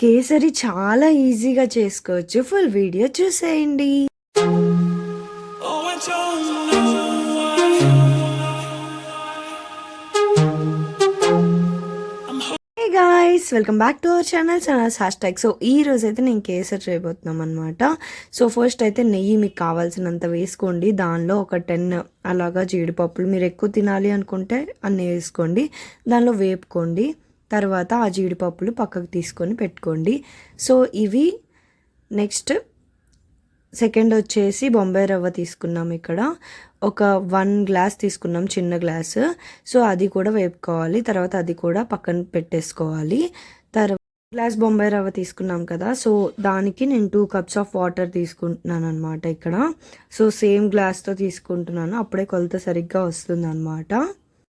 కేసరి చాలా ఈజీగా చేసుకోవచ్చు. ఫుల్ వీడియో చూసేయండి. Guys welcome back to our channel channels hashtag so ఈ రోజు అయితే నేను కేసరి చేయబోతున్నాం అనమాట సో ఫస్ట్ అయితే నెయ్యి మీకు కావాల్సినంత వేసుకోండి. దానిలో ఒక టెన్ అలాగా జీడిపప్పులు మీరు ఎక్కువ తినాలి అనుకుంటే అన్నీ వేసుకోండి. దానిలో వేపుకోండి. తర్వాత ఆ జీడిపప్పులు పక్కకు తీసుకొని పెట్టుకోండి. సో ఇవి నెక్స్ట్ సెకండ్ వచ్చేసి బొంబాయి రవ్వ తీసుకున్నాం ఇక్కడ. ఒక వన్ గ్లాస్ తీసుకున్నాం చిన్న గ్లాస్. సో అది కూడా వేపుకోవాలి. తర్వాత అది కూడా పక్కన పెట్టేసుకోవాలి. తర్వాత గ్లాస్ బొంబాయి రవ్వ తీసుకున్నాం కదా. సో దానికి నేను టూ కప్స్ ఆఫ్ వాటర్ తీసుకుంటున్నాను అనమాట ఇక్కడ. సో సేమ్ గ్లాస్తో తీసుకుంటున్నాను. అప్పుడే కొలత సరిగ్గా వస్తుంది అనమాట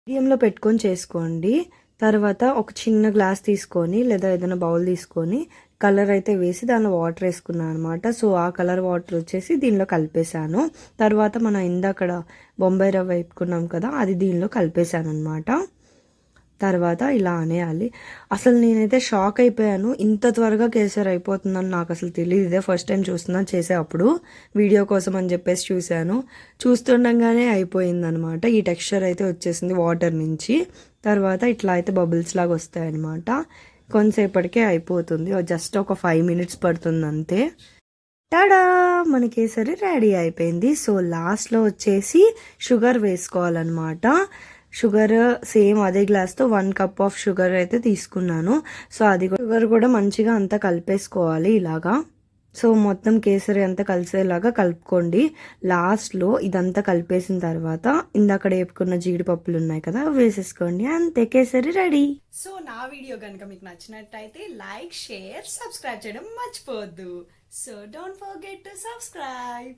మీడియంలో పెట్టుకొని చేసుకోండి. తర్వాత ఒక చిన్న గ్లాస్ తీసుకొని లేదా ఏదైనా బౌల్ తీసుకొని కలర్ అయితే వేసి దానిలో వాటర్ వేసుకున్నాను అనమాట సో ఆ కలర్ వాటర్ వచ్చేసి దీనిలో కలిపేశాను. తర్వాత మనం ఇందాకడ బొంబాయి రవ్వ వేపుకున్నాం కదా అది దీనిలో కలిపేశాను అనమాట తర్వాత ఇలా అనేయాలి. అసలు నేనైతే షాక్ అయిపోయాను. ఇంత త్వరగా కేసర్ అయిపోతుందని నాకు అసలు తెలియదు ఇదే ఫస్ట్ టైం చూస్తున్నాను చేసే అప్పుడు వీడియో కోసం అని చెప్పేసి చూశాను. చూస్తుండగానే అయిపోయిందనమాట ఈ టెక్స్చర్ అయితే వచ్చేసింది వాటర్ నుంచి. తర్వాత ఇట్లా అయితే బబుల్స్ లాగా వస్తాయి అనమాట కొంతసేపటికే అయిపోతుంది. జస్ట్ ఒక ఫైవ్ మినిట్స్ పడుతుంది అంతే టడా! మన కేసరి రెడీ అయిపోయింది. సో లాస్ట్లో వచ్చేసి షుగర్ వేసుకోవాలన్నమాట. షుగర్ సేమ్ అదే గ్లాస్తో వన్ కప్ ఆఫ్ షుగర్ అయితే తీసుకున్నాను. సో అది షుగర్ కూడా మంచిగా అంతా కలిపేసుకోవాలి ఇలాగా. సో మొత్తం కేసరి అంతా కలిసేలాగా కలుపుకోండి. లాస్ట్లో ఇదంతా కలిపేసిన తర్వాత ఇందాక వేపుకున్న జీడిపప్పులు ఉన్నాయి కదా అవి వేసేసుకోండి. అంతే కేసరి రెడీ. సో నా వీడియో కనుక మీకు నచ్చినట్టయితే లైక్ షేర్ సబ్స్క్రైబ్ చేయడం మర్చిపోవద్దు. So don't forget to subscribe.